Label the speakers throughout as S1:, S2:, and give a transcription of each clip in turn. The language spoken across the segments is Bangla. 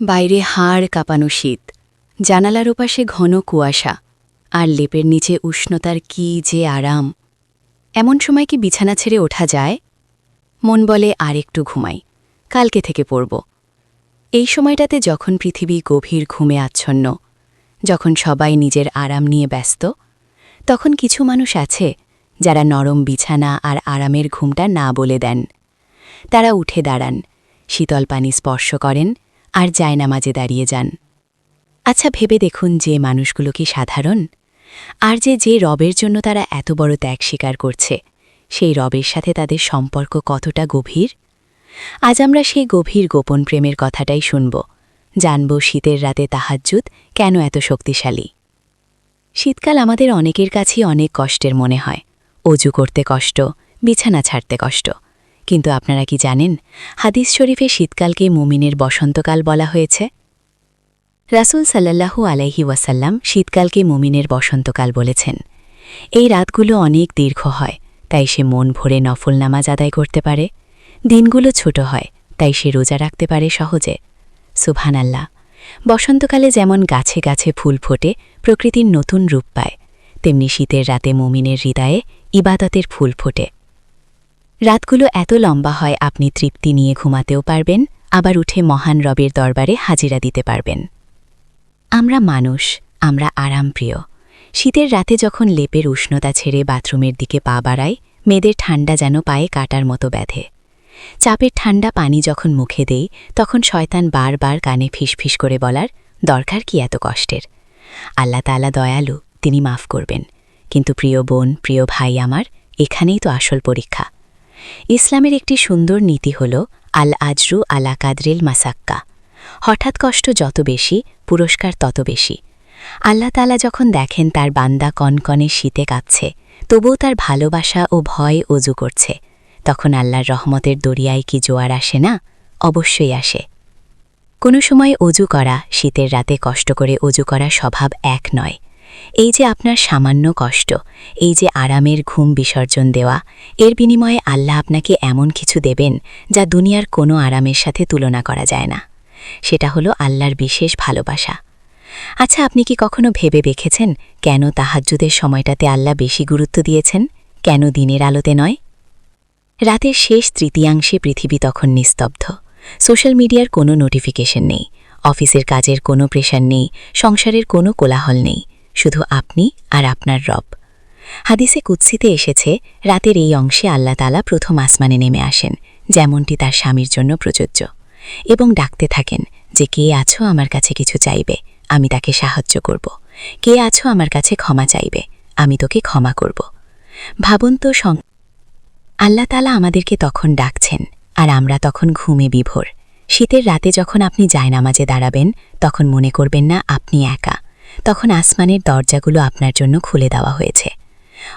S1: বাইরে হাড় কাঁপানো শীত, জানালার ওপাশে ঘন কুয়াশা, আর লেপের নিচে উষ্ণতার কি যে আরাম। এমন সময় কি বিছানা ছেড়ে ওঠা যায়? মন বলে আর একটু ঘুমাই, কালকে থেকে পড়ব। এই সময়টাতে যখন পৃথিবী গভীর ঘুমে আচ্ছন্ন, যখন সবাই নিজের আরাম নিয়ে ব্যস্ত, তখন কিছু মানুষ আছে যারা নরম বিছানা আর আরামের ঘুমটা না বলে দেন। তারা উঠে দাঁড়ান, শীতল পানি স্পর্শ করেন আর জায়নামাজে দাঁড়িয়ে যান। আচ্ছা ভেবে দেখুন যে মানুষগুলো কি সাধারণ? আর যে যে রবের জন্য তারা এত বড় ত্যাগ স্বীকার করছে, সেই রবের সাথে তাদের সম্পর্ক কতটা গভীর? আজ আমরা সেই গভীর গোপন প্রেমের কথাটাই শুনব। জানব শীতের রাতে তাহাজ্জুদ কেন এত শক্তিশালী। শীতকাল আমাদের অনেকের কাছেই অনেক কষ্টের মনে হয়। অজু করতে কষ্ট, বিছানা ছাড়তে কষ্ট। কিন্তু আপনারা কি জানেন, হাদিস শরীফে শীতকালকে মুমিনের বসন্তকাল বলা হয়েছে? রাসুল সাল্লাল্লাহু আলাইহি ওয়াসাল্লাম শীতকালকে মুমিনের বসন্তকাল বলেছেন। এই রাতগুলো অনেক দীর্ঘ হয়, তাই সে মন ভরে নফল নামাজ আদায় করতে পারে। দিনগুলো ছোট হয়, তাই সে রোজা রাখতে পারে সহজে। সুবহানাল্লাহ, বসন্তকালে যেমন গাছে গাছে ফুল ফোটে, প্রকৃতির নতুন রূপ পায়, তেমনি শীতের রাতে মুমিনের হৃদয়ে ইবাদতের ফুল ফোটে। রাতগুলো এত লম্বা হয় আপনি তৃপ্তি নিয়ে ঘুমাতেও পারবেন, আবার উঠে মহান রবের দরবারে হাজিরা দিতে পারবেন। আমরা মানুষ, আমরা আরামপ্রিয়। শীতের রাতে যখন লেপের উষ্ণতা ছেড়ে বাথরুমের দিকে পা বাড়ায়, মেয়েদের ঠান্ডা যেন পায়ে কাটার মতো ব্যাধে। চাপের ঠান্ডা পানি যখন মুখে দেই, তখন শয়তান বারবার কানে ফিসফিস করে বলার, দরকার কি এত কষ্টের? আল্লাহ তালা দয়ালু, তিনি মাফ করবেন। কিন্তু প্রিয় বোন, প্রিয় ভাই আমার, এখানেই তো আসল পরীক্ষা। ইসলামের একটি সুন্দর নীতি হল আল আজরু আলা কাদরিল মাসাক্কা। হঠাৎ কষ্ট যত বেশি, পুরস্কার তত বেশি। আল্লাহ তালা যখন দেখেন তার বান্দা কনকনে শীতে কাঁদছে, তবুও তার ভালোবাসা ও ভয় অজু করছে। তখন আল্লাহর রহমতের দরিয়ায় কি জোয়ার আসে না? অবশ্যই আসে। কোনো সময় অজু করা, শীতের রাতে কষ্ট করে অজু করা স্বভাব এক নয়। এই যে আপনার সামান্য কষ্ট, এই যে আরামের ঘুম বিসর্জন দেওয়া, এর বিনিময়ে আল্লাহ আপনাকে এমন কিছু দেবেন যা দুনিয়ার কোনো আরামের সাথে তুলনা করা যায় না। সেটা হলো আল্লাহর বিশেষ ভালোবাসা। আচ্ছা আপনি কি কখনো ভেবে দেখেছেন কেন তাহাজ্জুদের সময়টাতে আল্লাহ বেশি গুরুত্ব দিয়েছেন? কেন দিনের আলোতে নয়? রাতের শেষ তৃতীয়াংশে পৃথিবী তখন নিস্তব্ধ। সোশ্যাল মিডিয়ার কোনো নোটিফিকেশন নেই। অফিসের কাজের কোনো প্রেশার নেই। সংসারের কোনো কোলাহল নেই। শুধু আপনি আর আপনার রব। হাদিসে কুৎসিতে এসেছে, রাতের এই অংশে আল্লাহ তালা প্রথম আসমানে নেমে আসেন, যেমনটি তার স্বামীর জন্য প্রযোজ্য। এবং ডাকতে থাকেন যে, কে আছো আমার কাছে কিছু চাইবে? আমি তাকে সাহায্য করব। কে আছো আমার কাছে ক্ষমা চাইবে? আমি তোকে ক্ষমা করব। ভাবুন তো সং আল্লাহ তালা আমাদেরকে তখন ডাকছেন, আর আমরা তখন ঘুমে বিভোর। শীতের রাতে যখন আপনি জায়নামাজে দাঁড়াবেন, তখন মনে করবেন না, আপনি একা। তখন আসমানের দরজাগুলো আপনার জন্য খুলে দেওয়া হয়েছে।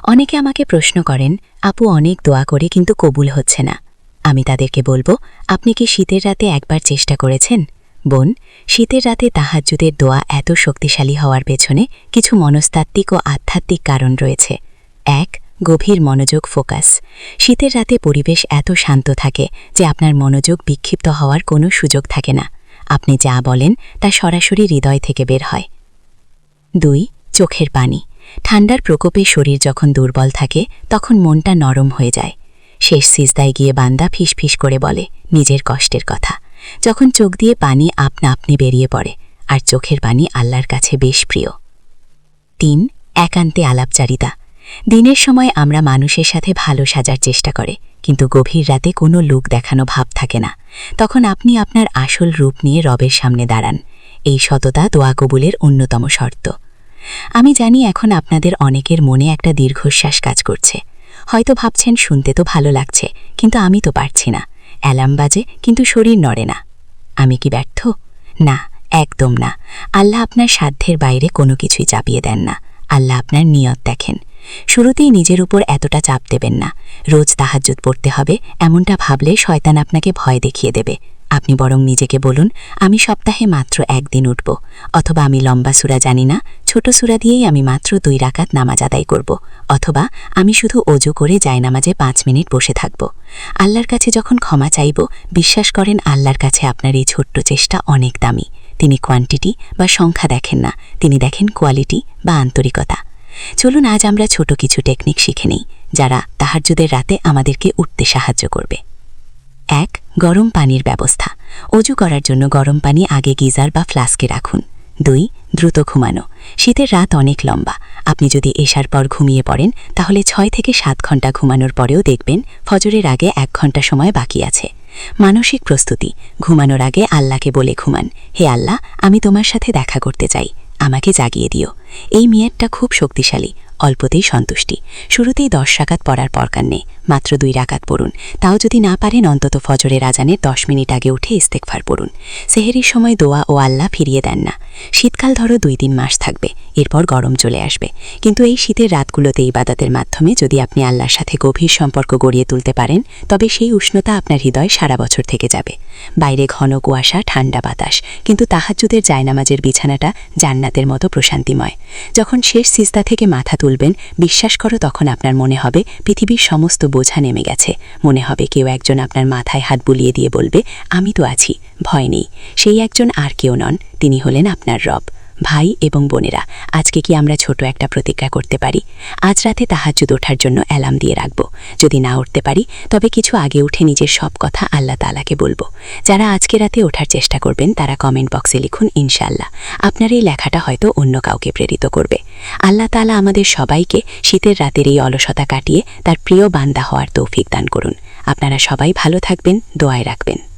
S1: অনেকে আমাকে প্রশ্ন করেন, আপু, অনেক দোয়া করে কিন্তু কবুল হচ্ছে না। আমি তাদেরকে বলব, আপনি কি শীতের রাতে একবার চেষ্টা করেছেন? বোন, শীতের রাতে তাহাজ্জুদের দোয়া এত শক্তিশালী হওয়ার পেছনে কিছু মনস্তাত্ত্বিক ও আধ্যাত্মিক কারণ রয়েছে। এক, গভীর মনোযোগ ফোকাস। শীতের রাতে পরিবেশ এত শান্ত থাকে যে আপনার মনোযোগ বিক্ষিপ্ত হওয়ার কোনো সুযোগ থাকে না। আপনি যা বলেন তা সরাসরি হৃদয় থেকে বের হয়। দুই, চোখের পানি। ঠান্ডার প্রকোপে শরীর যখন দুর্বল থাকে, তখন মনটা নরম হয়ে যায়। শেষ সিজদায় গিয়ে বান্দা ফিসফিস করে বলে, নিজের কষ্টের কথা। যখন চোখ দিয়ে পানি আপনা আপনি বেরিয়ে পড়ে, আর চোখের পানি আল্লাহর কাছে বেশ প্রিয়। তিন, একান্তে আলাপচারিতা। দিনের সময় আমরা মানুষের সাথে ভালো সাজার চেষ্টা করে, কিন্তু গভীর রাতে কোনো লোক দেখানো ভাব থাকে না। তখন আপনি আপনার আসল রূপ নিয়ে রবের সামনে দাঁড়ান। এই সততা দোয়া কবুলের অন্যতম শর্ত। আমি জানি এখন আপনাদের অনেকের মনে একটা দীর্ঘশ্বাস কাজ করছে। হয়তো ভাবছেন, শুনতে তো ভালো লাগছে, কিন্তু আমি তো পারছি না। অ্যালার্ম বাজে, কিন্তু শরীর নড়ে না। আমি কি ব্যর্থ? না, একদম না। আল্লাহ আপনার সাধ্যের বাইরে কোনো কিছুই চাপিয়ে দেন না। আল্লাহ আপনার নিয়ত দেখেন। শুরুতেই নিজের উপর এতটা চাপ দেবেন না। রোজ তাহাজ্জুদ পড়তে হবে, এমনটা ভাবলে শয়তান আপনাকে ভয় দেখিয়ে দেবে। আপনি বরং নিজেকে বলুন, আমি সপ্তাহে মাত্র একদিন উঠব, অথবা আমি লম্বা সুরা জানি না, ছোট সুরা দিয়েই আমি মাত্র দুই রাকাত নামাজ আদায় করব, অথবা আমি শুধু অজু করে নামাজে পাঁচ মিনিট বসে থাকব। আল্লাহর কাছে যখন ক্ষমা চাইব, বিশ্বাস করেন আল্লাহর কাছে আপনার এই ছোট্ট চেষ্টা অনেক দামি। তিনি কোয়ান্টিটি বা সংখ্যা দেখেন না, তিনি দেখেন কোয়ালিটি বা আন্তরিকতা। চলুন আজ আমরা ছোট কিছু টেকনিক শিখে নিই, যারা তাহাজ্জুদের রাতে আমাদেরকে উঠতে সাহায্য করবে। এক, গরম পানির ব্যবস্থা। অজু করার জন্য গরম পানি আগে গিজার বা ফ্লাস্কে রাখুন। দুই, দ্রুত ঘুমানো। শীতের রাত অনেক লম্বা। আপনি যদি এসার পর ঘুমিয়ে পড়েন, তাহলে ছয় থেকে সাত ঘণ্টা ঘুমানোর পরেও দেখবেন ফজরের আগে এক ঘণ্টা সময় বাকি আছে। মানসিক প্রস্তুতি। ঘুমানোর আগে আল্লাহকে বলে ঘুমান। হে আল্লাহ, আমি তোমার সাথে দেখা করতে চাই। আমাকে জাগিয়ে দিও। এই মেয়াদটা খুব শক্তিশালী। অল্পতেই সন্তুষ্টি। শুরুতেই দশ রাকাত পড়ার পরকার নেই, মাত্র দুই রাকাত পড়ুন। তাও যদি না পারেন, অন্তত ফজরের আজানের দশ মিনিট আগে উঠে ইস্তেকফার পড়ুন। সেহেরির সময় দোয়া ও আল্লাহ ফিরিয়ে দেন না। শীতকাল ধরো দুই তিন মাস থাকবে, এরপর গরম চলে আসবে। কিন্তু এই শীতের রাতগুলোতে ইবাদতের মাধ্যমে যদি আপনি আল্লাহর সাথে গভীর সম্পর্ক গড়িয়ে তুলতে পারেন, তবে সেই উষ্ণতা আপনার হৃদয় সারা বছর থেকে যাবে। বাইরে ঘন কুয়াশা, ঠান্ডা বাতাস, কিন্তু তাহাজ্জুদের জায়নামাজের বিছানাটা জান্নাতের মতো প্রশান্তিময়। যখন শেষ সিস্তা থেকে মাথা তুলবেন বিশ্বাস করো, তখন আপনার মনে হবে পৃথিবীর সমস্ত বোঝা নেমে গেছে। মনে হবে কেউ একজন আপনার মাথায় হাত বুলিয়ে দিয়ে বলবে, আমি তো আছি, ভয় নেই। সেই একজন আর কেউ নন, তিনি হলেন আপনার রব। ভাই এবং বোনেরা, আজকে কি আমরা ছোট একটা প্রতিজ্ঞা করতে পারি? আজ রাতে তাহাজুদ ওঠার জন্য অ্যালার্ম দিয়ে রাখব। যদি না উঠতে পারি, তবে কিছু আগে উঠে নিজের সব কথা আল্লাহ তালাকে বলব। যারা আজকে রাতে ওঠার চেষ্টা করবেন, তারা কমেন্ট বক্সে লিখুন ইনশাল্লাহ আপনার এই লেখাটা হয়তো অন্য কাউকে প্রেরিত করবে। আল্লাহ তালা আমাদের সবাইকে শীতের রাতের এই অলসতা কাটিয়ে তার প্রিয় বান্দা হওয়ার তৌফিক দান করুন। আপনারা সবাই ভালো থাকবেন, দোয়ায় রাখবেন।